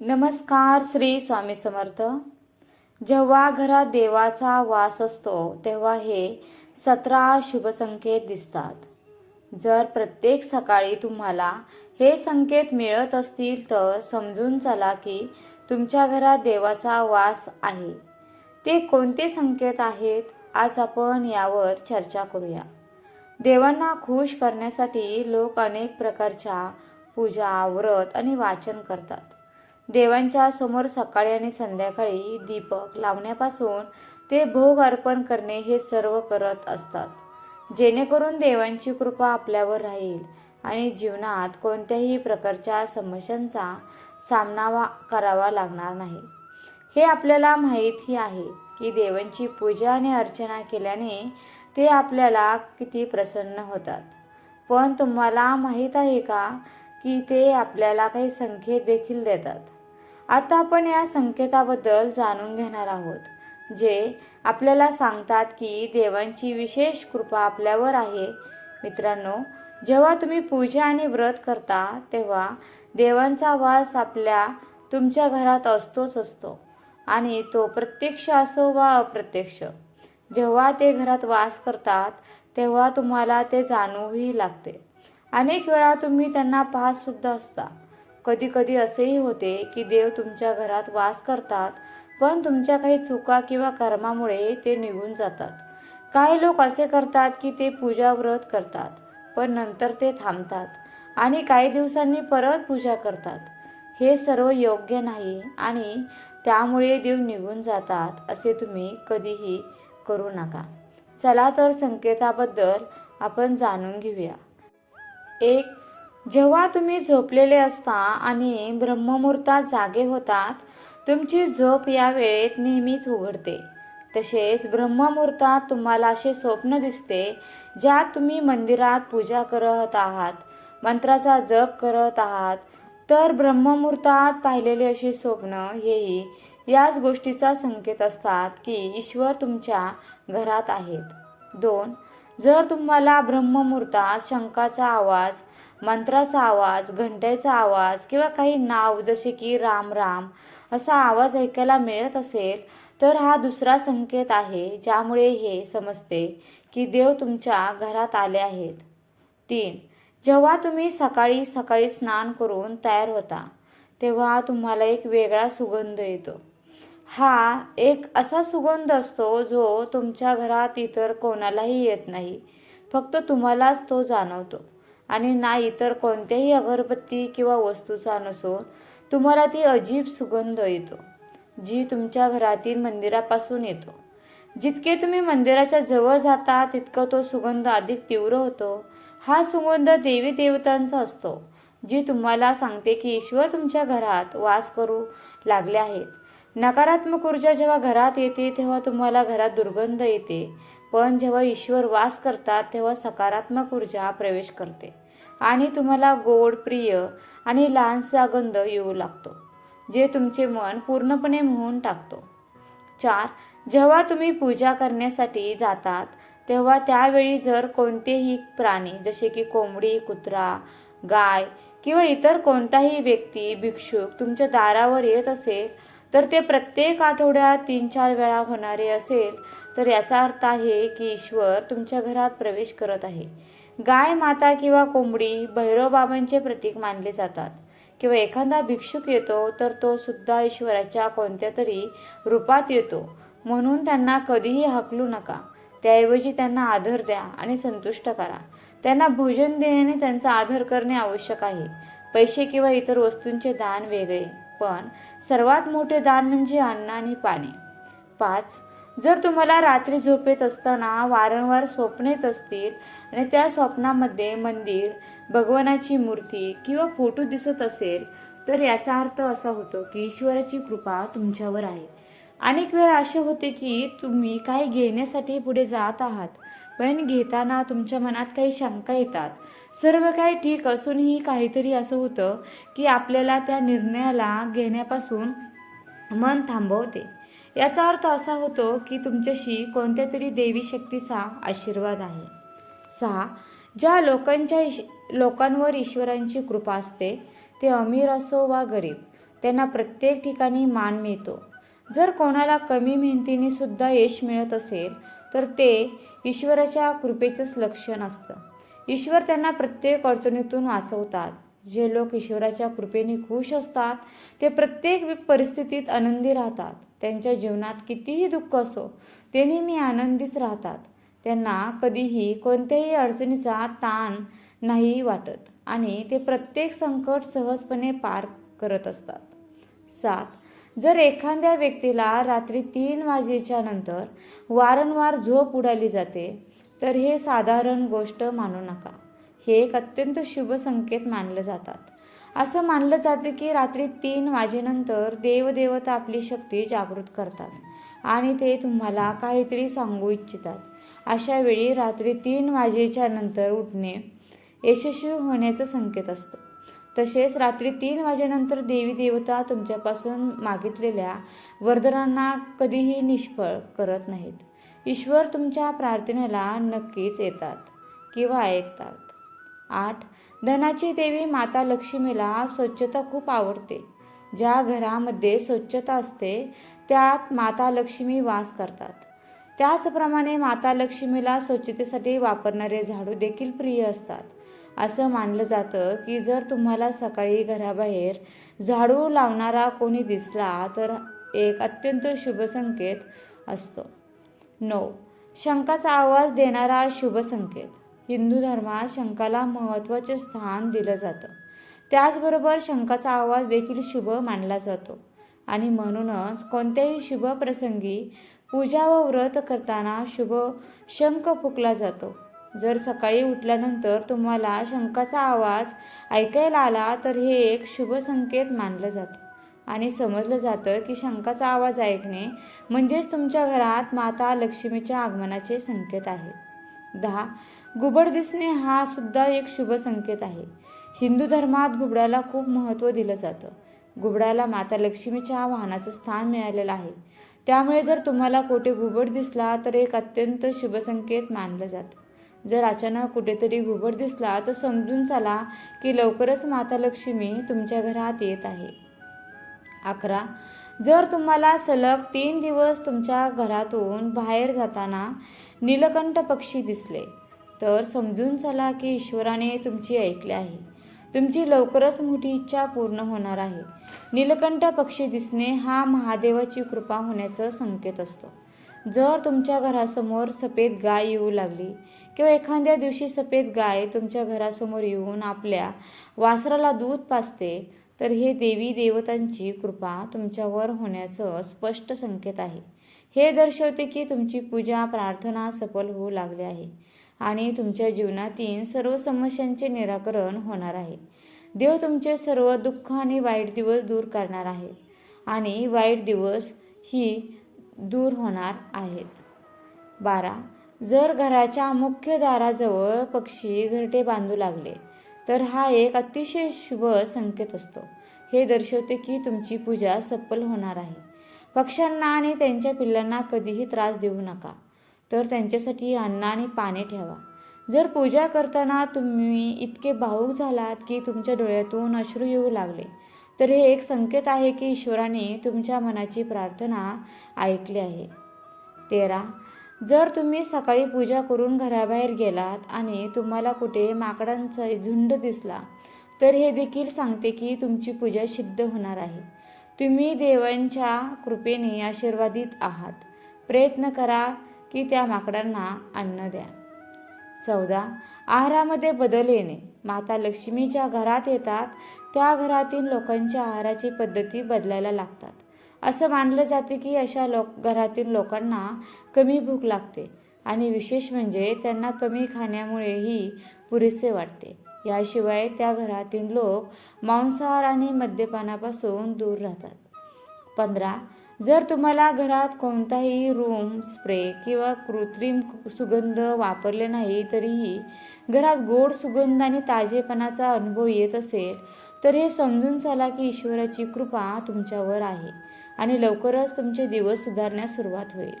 नमस्कार श्री स्वामी समर्थ. जेव्हा घरात देवाचा वास असतो तेव्हा हे सतरा शुभ संकेत दिसतात. जर प्रत्येक सकाळी तुम्हाला हे संकेत मिळत असतील तर समजून चला की तुमच्या घरात देवाचा वास आहे. ते कोणते संकेत आहेत आज आपण यावर चर्चा करूया. देवांना खुश करण्यासाठी लोक अनेक प्रकारच्या पूजा व्रत आणि वाचन करतात. देवांच्या समोर सकाळी आणि संध्याकाळी दीपक लावण्यापासून ते भोग अर्पण करणे हे सर्व करत असतात. जेणेकरून देवांची कृपा आपल्यावर राहील आणि जीवनात कोणत्याही प्रकारच्या समस्यांचा सामना वा- करावा लागणार नाही. हे आपल्याला माहीतही आहे की देवांची पूजा आणि अर्चना केल्याने ते आपल्याला किती प्रसन्न होतात. पण तुम्हाला माहीत आहे का की ते आपल्याला काही संकेत देखील देतात? आता आपण या संकेताबद्दल जाणून घेणार आहोत जे आपल्याला सांगतात की देवांची विशेष कृपा आपल्यावर आहे. मित्रांनो जेव्हा तुम्ही पूजा आणि व्रत करता तेव्हा देवांचा वास आपल्या तुमच्या घरात असतोच असतो आणि तो प्रत्यक्ष असो वा अप्रत्यक्ष. जेव्हा ते घरात वास करतात तेव्हा तुम्हाला ते जाणूही लागते. अनेक वेळा तुम्ही त्यांना पाहत सुद्धा असता. कधी कधी असेही होते की देव तुमच्या घरात वास करतात पण तुमच्या काही चुका किंवा कर्मामुळे ते निघून जातात. काही लोक असे करतात की ते पूजा व्रत करतात पण नंतर ते थांबतात आणि काही दिवसांनी परत पूजा करतात. हे सर्व योग्य नाही आणि त्यामुळे देव निघून जातात असे तुम्ही कधीही करू नका. चला तर संकेताबद्दल आपण जाणून घेऊया. एक जेव्हा तुम्ही झोपलेले असता आणि ब्रह्ममुहूर्तात जागे होतात तुमची झोप या वेळेत नेहमीच उघडते. तसेच ब्रह्ममुहूर्तात तुम्हाला असे स्वप्न दिसते ज्यात तुम्ही मंदिरात पूजा करत आहात मंत्राचा जप करत आहात. तर ब्रह्ममुहूर्तात पाहिलेले असे स्वप्न हेही याच गोष्टीचा संकेत असतात की ईश्वर तुमच्या घरात आहेत. दोन जर तुम्हाला ब्रह्ममुहूर्तात शंकाचा आवाज मंत्राचा आवाज घंट्याचा आवाज किंवा काही नाव जसे की राम राम असा आवाज ऐकायला मिळत असेल तर हा दुसरा संकेत आहे ज्यामुळे हे समजते की देव तुमच्या घरात आले आहेत. तीन जेव्हा तुम्ही सकाळी सकाळी स्नान करून तयार होता तेव्हा तुम्हाला एक वेगळा सुगंध येतो. हा एक असा सुगंध असतो जो तुमच्या घरात इतर कोणालाही येत नाही फक्त तुम्हालाच तो जाणवतो. आणि ना इतर कोणत्याही अगरबत्ती किंवा वस्तूचा नसून तुम्हाला ती अजीब सुगंध येतो जी तुमच्या घरातील मंदिरापासून येतो. जितके तुम्ही मंदिराच्या जवळ जाता तितकं तो सुगंध अधिक तीव्र होतो. हा सुगंध देवी देवतांचा असतो जी तुम्हाला सांगते की ईश्वर तुमच्या घरात वास करू लागले आहेत. नकारात्मक ऊर्जा जेव्हा घरात येते तेव्हा तुम्हाला घरात दुर्गंध येते. पण जेव्हा ईश्वर वास करतात तेव्हा सकारात्मक ऊर्जा प्रवेश करते. आणि तुम्हाला गोड प्रिय आणि लहानसा गंध येऊ लागतो जे तुमचे मन पूर्णपणे मोहून टाकतो. चार जेव्हा तुम्ही पूजा करण्यासाठी जातात तेव्हा त्यावेळी जर कोणतेही प्राणी जसे की कोंबडी कुत्रा गाय किंवा इतर कोणताही व्यक्ती भिक्षुक तुमच्या दारावर येत असेल तर ते प्रत्येक आठवड्यात तीन चार वेळा होणारे असेल तर याचा अर्थ आहे की ईश्वर तुमच्या घरात प्रवेश करत आहे. गाय माता किंवा कोंबडी भैरवबाबांचे प्रतीक मानले जातात. किंवा एखादा भिक्षुक येतो तर तो सुद्धा ईश्वराच्या कोणत्या तरी रूपात येतो. म्हणून त्यांना कधीही हकलू नका. त्याऐवजी त्यांना आदर द्या आणि संतुष्ट करा. त्यांना भोजन देण्याने त्यांचा आदर करणे आवश्यक आहे. पैसे किंवा इतर वस्तूंचे दान वेगळे पण सर्वात मोठे दान म्हणजे अन्न आणि पाणी. पाच जर तुम्हाला रात्री झोपेत असताना वारंवार स्वप्न येत असतील आणि त्या स्वप्नामध्ये मंदिर भगवानाची मूर्ती किंवा फोटो दिसत असेल तर याचा अर्थ असा होतो की ईश्वराची कृपा तुमच्यावर आहे. अनेक वेळा असे होते की तुम्ही काही घेण्यासाठी पुढे जात आहात पण घेताना तुमच्या मनात काही शंका येतात. सर्व काही ठीक असूनही काहीतरी असं होतं की आपल्याला त्या निर्णयाला घेण्यापासून मन थांबवते. याचा अर्थ असा होतो की तुमच्याशी कोणत्या तरी देवी शक्तीचा आशीर्वाद आहे. सहा ज्या लोकांच्या ईश लोकांवर ईश्वरांची कृपा असते ते अमीर असो वा गरीब त्यांना प्रत्येक ठिकाणी मान मिळतो. जर कोणाला कमी मेहनतीने सुद्धा यश मिळत असेल तर ते ईश्वराच्या कृपेचंच लक्षण असतं. ईश्वर त्यांना प्रत्येक अडचणीतून वाचवतात. जे लोक ईश्वराच्या कृपेने खुश असतात ते प्रत्येक परिस्थितीत आनंदी राहतात. त्यांच्या जीवनात कितीही दुःख असो ते नेहमी आनंदीच राहतात. त्यांना कधीही कोणत्याही अडचणीचा ताण नाही वाटत आणि ते प्रत्येक संकट सहजपणे पार करत असतात. सात जर एखाद्या व्यक्तीला रात्री तीन वाजेच्या नंतर वारंवार झोप उडाली जाते तर हे साधारण गोष्ट मानू नका. हे एक अत्यंत शुभ संकेत मानलं जातात. असं मानलं जातं की रात्री तीन वाजेनंतर देवदेवता आपली शक्ती जागृत करतात आणि ते तुम्हाला काहीतरी सांगू इच्छितात. अशा वेळी रात्री तीन वाजेच्या नंतर उठणे यशस्वी होण्याचा संकेत असतो. तसेच रात्री तीन वाजेनंतर देवी देवता तुमच्यापासून मागितलेल्या वरदानांना कधीही निष्फळ करत नाहीत. ईश्वर तुमच्या प्रार्थनेला नक्कीच येतात किंवा ऐकतात. आठ धनाची देवी माता लक्ष्मीला स्वच्छता खूप आवडते. ज्या घरामध्ये स्वच्छता असते त्यात माता लक्ष्मी वास करतात. त्याचप्रमाणे माता लक्ष्मीला स्वच्छतेसाठी वापरणारे झाडू देखील प्रिय असतात. असं मानलं जातं की जर तुम्हाला सकाळी घराबाहेर झाडू लावणारा कोणी दिसला तर एक अत्यंत शुभ संकेत असतो. नऊ शंकाचा आवाज देणारा शुभ संकेत. हिंदू धर्मात शंखाला महत्त्वाचे स्थान दिलं जातं. त्याचबरोबर शंखाचा आवाज देखील शुभ मानला जातो. आणि म्हणूनच कोणत्याही शुभ प्रसंगी पूजा व व्रत करताना शुभ शंख फुकला जातो. जर सकाळी उठल्यानंतर तुम्हाला शंखाचा आवाज ऐकायला आला तर हे एक शुभ संकेत मानलं जातं. आणि समजलं जातं की शंखाचा आवाज ऐकणे म्हणजेच तुमच्या घरात माता लक्ष्मीच्या आगमनाचे संकेत आहेत दहा. घुबड दिसणे हा सुद्धा एक शुभ संकेत आहे. हिंदू धर्मात घुबडाला खूप महत्त्व दिलं जातं. घुबडाला माता लक्ष्मीच्या वाहनाचं स्थान मिळालेलं आहे. त्यामुळे जर तुम्हाला कुठे घुबड दिसला तर एक अत्यंत शुभ संकेत मानलं जातं. जर अचानक कुठेतरी घुबड दिसला तर समजून चला की लवकरच माता लक्ष्मी तुमच्या घरात येत आहे. अकरा. जर तुम्हाला सलग तीन दिवस तुमच्या घरातून बाहेर जाताना नीलकंठ पक्षी दिसले तर समजून चला की ईश्वराने तुमची ऐकले आहे. तुमची लवकरच मोठी इच्छा पूर्ण होणार आहे. नीलकंठ पक्षी दिसणे हा महादेवाची कृपा होण्याचा संकेत असतो. जर तुमच्या घरासमोर सफेद गाय येऊ लागली किंवा एखाद्या दिवशी सफेद गाय तुमच्या घरासमोर येऊन आपल्या वासराला दूध पाजते तर हे देवी देवतांची कृपा तुमच्यावर होण्याचं स्पष्ट संकेत आहे. हे दर्शवते की तुमची पूजा प्रार्थना सफल होऊ लागली आहे आणि तुमच्या जीवनातील सर्व समस्यांचे निराकरण होणार आहे. देव तुमचे सर्व दुःख आणि वाईट दिवस दूर करणार आहेत आणि वाईट दिवस ही दूर होणार आहेत. बारा. जर घराच्या मुख्य दाराजवळ पक्षी घरटे बांधू लागले तर हा एक अतिशय शुभ संकेत असतो. हे दर्शवते की तुमची पूजा सफल होणार आहे. पक्ष्यांना आणि त्यांच्या पिल्लांना कधीही त्रास देऊ नका. तर त्यांच्यासाठी अन्न आणि पाणी ठेवा. जर पूजा करताना तुम्ही इतके भावूक झालात की तुमच्या डोळ्यातून अश्रू येऊ लागले तर हे एक संकेत आहे की ईश्वराने तुमच्या मनाची प्रार्थना ऐकली आहे. तेरा जर तुम्ही सकाळी पूजा करून घराबाहेर गेलात आणि तुम्हाला कुठे माकडांचा झुंड दिसला तर हे देखील सांगते की तुमची पूजा सिद्ध होणार आहे. तुम्ही देवांच्या कृपेने आशीर्वादित आहात. प्रयत्न करा की त्या माकडांना अन्न द्या. चौदा. आहारामध्ये बदल येणे. माता लक्ष्मीच्या घरात येतात. त्या घरातील लोकांच्या आहाराची पद्धती बदलायला लागतात. असं मानलं जाते की अशा लोक घरातील लोकांना कमी भूक लागते आणि विशेष म्हणजे त्यांना कमी खाण्यामुळेही पुरेसे वाटते. याशिवाय त्या घरातील लोक मांसाहार आणि मद्यपानापासून दूर राहतात. पंधरा जर तुम्हाला घरात कोणताही रूम स्प्रे किंवा कृत्रिम सुगंध वापरले नाही तरीही घरात गोड सुगंध आणि ताजेपणाचा अनुभव येत असेल तर हे समजून चला की ईश्वराची कृपा तुमच्यावर आहे आणि लवकरच तुमचे दिवस सुधारण्यास सुरुवात होईल.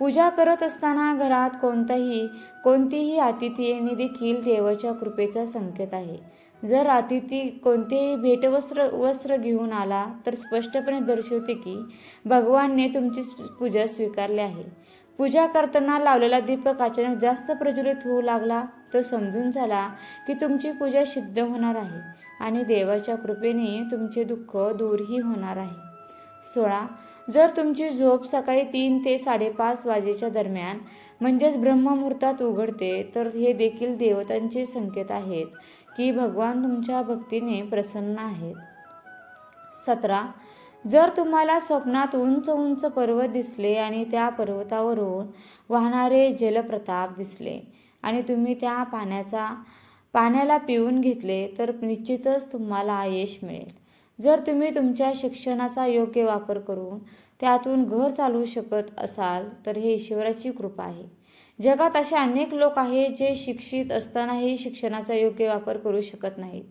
पूजा करत असताना घरात कोणताही कोणतीही अतिथी येणे देखील देवाच्या कृपेचा संकेत आहे. जर अतिथी कोणतेही भेटवस्त्र वस्त्र घेऊन आला तर स्पष्टपणे दर्शवते की भगवानने तुमची पूजा स्वीकारली आहे. पूजा करताना लावलेला दीपक अचानक जास्त प्रज्वलित होऊ लागला तर समजून झाला की तुमची पूजा सिद्ध होणार आहे आणि देवाच्या कृपेने तुमचे दुःख दूरही होणार आहे. सोळा जर तुमची झोप सकाळी तीन ते साडेपाच वाजेच्या दरम्यान म्हणजेच ब्रह्ममुहूर्तात उघडते तर हे देखील देवतांचे संकेत आहेत की भगवान तुमच्या भक्तीने प्रसन्न आहेत. सतरा. जर तुम्हाला स्वप्नात उंच उंच पर्वत दिसले आणि त्या पर्वतावरून वाहणारे जलप्रताप दिसले आणि तुम्ही त्या पाण्याचा पाण्याला पिऊन घेतले तर निश्चितच तुम्हाला यश मिळेल. जर तुम्ही तुमच्या शिक्षणाचा योग्य वापर करून त्यातून घर चालवू शकत असाल तर हे ईश्वराची कृपा आहे. जगात असे अनेक लोक आहेत जे शिक्षित असतानाही शिक्षणाचा योग्य वापर करू शकत नाहीत.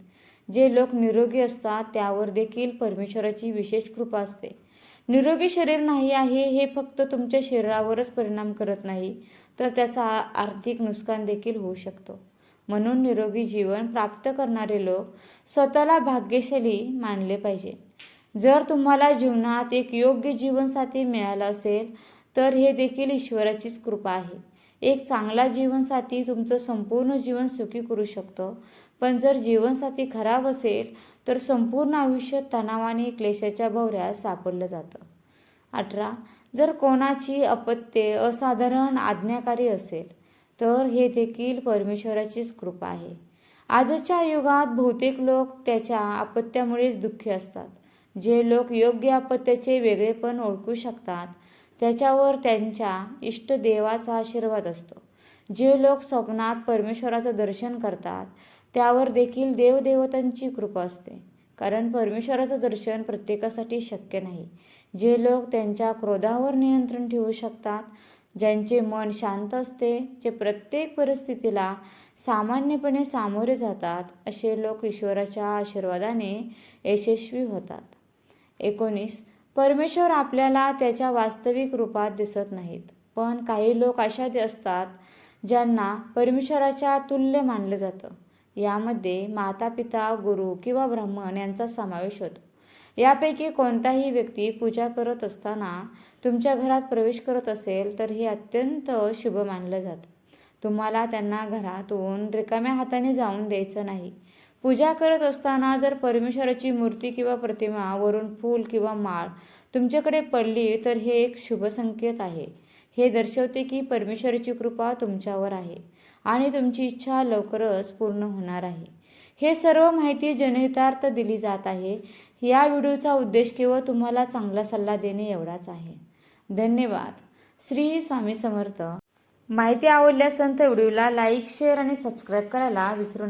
जे लोक निरोगी असतात त्यावर देखील परमेश्वराची विशेष कृपा असते. निरोगी शरीर नाही आहे हे फक्त तुमच्या शरीरावरच परिणाम करत नाही तर त्याचा आर्थिक नुकसान देखील होऊ शकतो. म्हणून निरोगी जीवन प्राप्त करणारे लोक स्वतःला भाग्यशाली मानले पाहिजे. जर तुम्हाला जीवनात एक योग्य जीवनसाथी मिळाला असेल तर हे देखील ईश्वराचीच कृपा आहे. एक चांगला जीवनसाथी तुमचं संपूर्ण जीवन सुखी करू शकतो. पण जर जीवनसाथी खराब असेल तर संपूर्ण आयुष्य तणावाने क्लेशाच्या भवऱ्यात सापडलं जातं. अठरा. जर कोणाची अपत्ये असाधारण आज्ञाकारी असेल तर हे देखील परमेश्वराचीच कृपा आहे. आजच्या युगात बहुतेक लोक त्याच्या अपत्यामुळेच दुःखी असतात. जे लोक योग्य अपत्याचे वेगळेपण ओळखू शकतात त्याच्यावर त्यांच्या इष्टदेवाचा आशीर्वाद असतो. जे लोक स्वप्नात परमेश्वराचं दर्शन करतात त्यावर देखील देवदेवतांची कृपा असते. कारण परमेश्वराचं दर्शन प्रत्येकासाठी शक्य नाही. जे लोक त्यांच्या क्रोधावर नियंत्रण ठेवू शकतात ज्यांचे मन शांत असते जे प्रत्येक परिस्थितीला सामान्यपणे सामोरे जातात असे लोक ईश्वराच्या आशीर्वादाने यशस्वी होतात. एकोणीस परमेश्वर आपल्याला त्याच्या वास्तविक रूपात दिसत नाहीत पण काही लोक अशा असतात ज्यांना परमेश्वराच्या तुल्य मानलं जातं. यामध्ये माता पिता गुरु किंवा ब्राह्मण यांचा समावेश होतो. यापैकी कोणताही व्यक्ती पूजा करत असताना तुमच्या घरात प्रवेश करत असेल तर हे अत्यंत शुभ मानलं जातं. तुम्हाला त्यांना घरातून रिकाम्या हाताने जाऊन द्यायचं नाही. पूजा करत असताना जर परमेश्वराची मूर्ती किंवा प्रतिमा वरून फूल किंवा माळ तुमच्याकडे पडली तर हे एक शुभ संकेत आहे. हे दर्शवते की परमेश्वराची कृपा तुमच्यावर आहे आणि तुमची इच्छा लवकरच पूर्ण होणार आहे. हे सर्व माहिती जनहितार्थ दिली जात आहे. या व्हिडिओचा उद्देश केवळ तुम्हाला चांगला सल्ला देणे एवढाच आहे. धन्यवाद. श्री स्वामी समर्थ. माहिती आवडल्यास संत व्हिडिओला लाईक शेअर आणि सबस्क्राईब करायला विसरू नका.